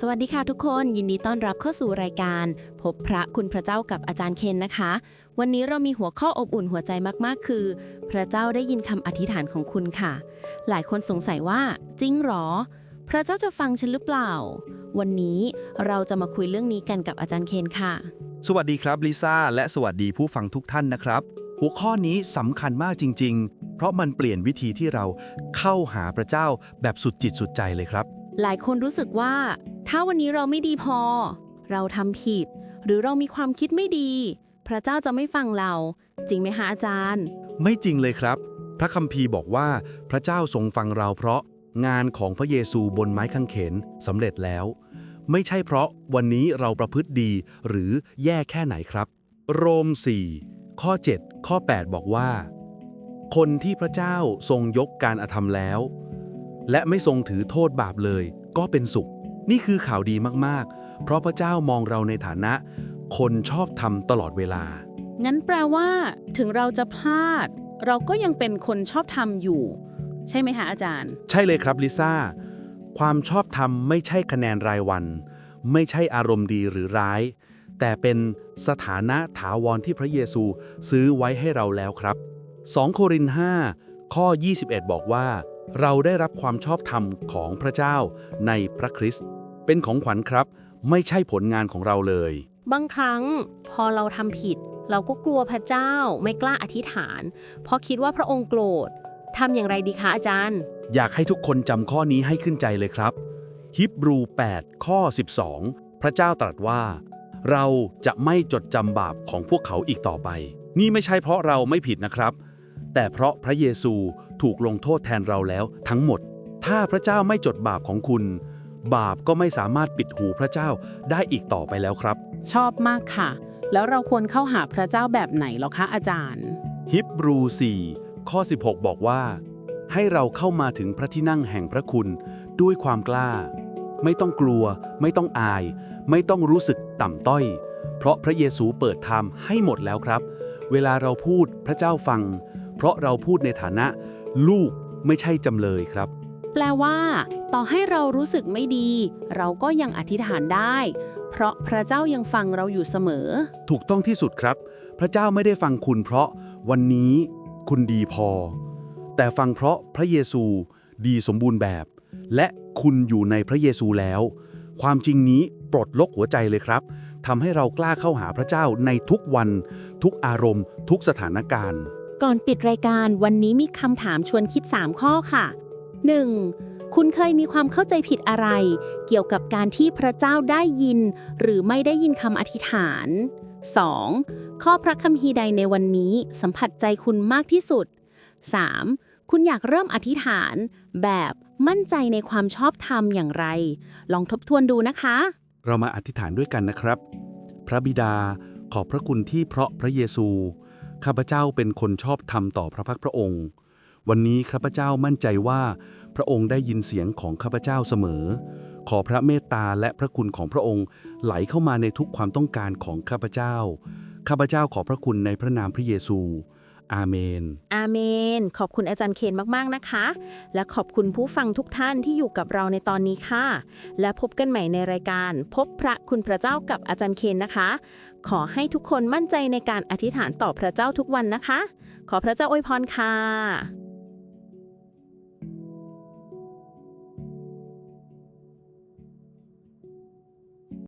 สวัสดีค่ะทุกคนยินดีต้อนรับเข้าสู่รายการ พบพระคุณพระเจ้ากับอาจารย์เคนนะคะ วันนี้เรามีหัวข้ออบอุ่นหัวใจมากๆ คือ พระเจ้าได้ยินคำอธิษฐานของคุณค่ะ หลายคนสงสัยว่า จริงหรอ พระเจ้าจะฟังฉันหรือเปล่า วันนี้เราจะมาคุยเรื่องนี้กันกับอาจารย์เคนค่ะ สวัสดีครับลิซ่าและสวัสดีผู้ฟังทุกท่านนะครับ หัวข้อนี้สำคัญมากจริง ๆ เพราะมันเปลี่ยนวิธีที่เราเข้าหาพระเจ้าแบบสุดจิตสุดใจเลยครับหลายคนรู้สึกว่า ถ้าวันนี้เราไม่ดีพอ เราทำผิด หรือเรามีความคิดไม่ดี พระเจ้าจะไม่ฟังเรา จริงไหมคะอาจารย์ ไม่จริงเลยครับ พระคัมภีร์บอกว่าพระเจ้าทรงฟังเราเพราะงานของพระเยซูบนไม้กางเขนสำเร็จแล้ว ไม่ใช่เพราะวันนี้เราประพฤติดีหรือแย่แค่ไหนครับ โรม 4 ข้อ 7 ข้อ 8 บอกว่า คนที่พระเจ้าทรงยกการอธรรมแล้ว และไม่ทรงถือโทษบาปเลย ก็เป็นสุข นี่คือข่าวดีมากๆ เพราะพระเจ้ามองเราในฐานะ คนชอบธรรมตลอดเวลา งั้นแปลว่า ถึงเราจะพลาด เราก็ยังเป็นคนชอบธรรมอยู่ ใช่ไหมคะอาจารย์ ใช่เลยครับลิซ่า ความชอบธรรมไม่ใช่คะแนนรายวัน ไม่ใช่อารมณ์ดีหรือร้าย แต่เป็นสถานะถาวรที่พระเยซูซื้อไว้ให้เราแล้วครับ 2 โครินธ์5ข้อ 21 บอกว่า เราได้รับความชอบธรรมของพระเจ้าในพระคริสต์เป็นของขวัญครับ ไม่ใช่ผลงานของเราเลย บางครั้งพอเราทำผิด เราก็กลัวพระเจ้าไม่กล้าอธิษฐาน เพราะคิดว่าพระองค์โกรธทำอย่างไรดีคะอาจารย์ อยากให้ทุกคนจำข้อนี้ให้ขึ้นใจเลยครับ ฮิบรู8ข้อ 12 พระเจ้าตรัสว่า เราจะไม่จดจำบาปของพวกเขาอีกต่อไป นี่ไม่ใช่เพราะเราไม่ผิดนะครับ แต่เพราะพระเยซู ถูกลงโทษแทนเราแล้วทั้งหมด ถ้าพระเจ้าไม่จดบาปของคุณ บาปก็ไม่สามารถปิดหูพระเจ้าได้อีกต่อไปแล้วครับ ชอบมากค่ะ แล้วเราควรเข้าหาพระเจ้าแบบไหนหรอคะอาจารย์ ฮิบรู 4 ข้อ 16 บอกว่า ให้เราเข้ามาถึงพระที่นั่งแห่งพระคุณด้วยความกล้า ไม่ต้องกลัว ไม่ต้องอาย ไม่ต้องรู้สึกต่ำต้อย เพราะพระเยซูเปิดทางให้หมดแล้วครับ เวลาเราพูดพระเจ้าฟัง เพราะเราพูดในฐานะ ลูกไม่ใช่จำเลยครับ แปลว่า ต่อให้เรารู้สึกไม่ดี เราก็ยังอธิษฐานได้ เพราะพระเจ้ายังฟังเราอยู่เสมอ ถูกต้องที่สุดครับ พระเจ้าไม่ได้ฟังคุณเพราะวันนี้คุณดีพอ แต่ฟังเพราะพระเยซูดีสมบูรณ์แบบ และคุณอยู่ในพระเยซูแล้ว ความจริงนี้ปลดล็อกหัวใจเลยครับทำให้เรากล้าเข้าหาพระเจ้าในทุกวัน ทุกอารมณ์ ทุกสถานการณ์ ก่อนปิดรายการวันนี้มีคำถามชวนคิด 3 ข้อค่ะ 1. คุณเคยมีความเข้าใจผิดอะไร เกี่ยวกับการที่พระเจ้าได้ยิน หรือไม่ได้ยินคำอธิษฐาน 2. ข้อพระคัมภีร์ใดในวันนี้สัมผัสใจคุณมากที่สุด 3. คุณอยากเริ่มอธิษฐาน แบบมั่นใจในความชอบธรรมอย่างไร ลองทบทวนดูนะคะ เรามาอธิษฐานด้วยกันนะครับ พระบิดาขอบพระคุณที่เพราะพระเยซู ข้าพเจ้าเป็นคนชอบธรรมต่อพระพักพระองค์ วันนี้ข้าพเจ้ามั่นใจว่า พระองค์ได้ยินเสียงของข้าพเจ้าเสมอ ขอพระเมตตาและพระคุณของพระองค์ไหลเข้ามาในทุกความต้องการของข้าพเจ้า ข้าพเจ้าขอพระคุณในพระนามพระเยซู อาเมน อาเมน ขอบคุณอาจารย์เคนมากๆนะคะ และขอบคุณผู้ฟังทุกท่านที่อยู่กับเราในตอนนี้ค่ะ และพบกันใหม่ในรายการ พบพระคุณพระเจ้ากับอาจารย์เคนนะคะ ขอให้ทุกคนมั่นใจในการอธิษฐานต่อพระเจ้าทุกวันนะคะ ขอพระเจ้าอวยพรค่ะ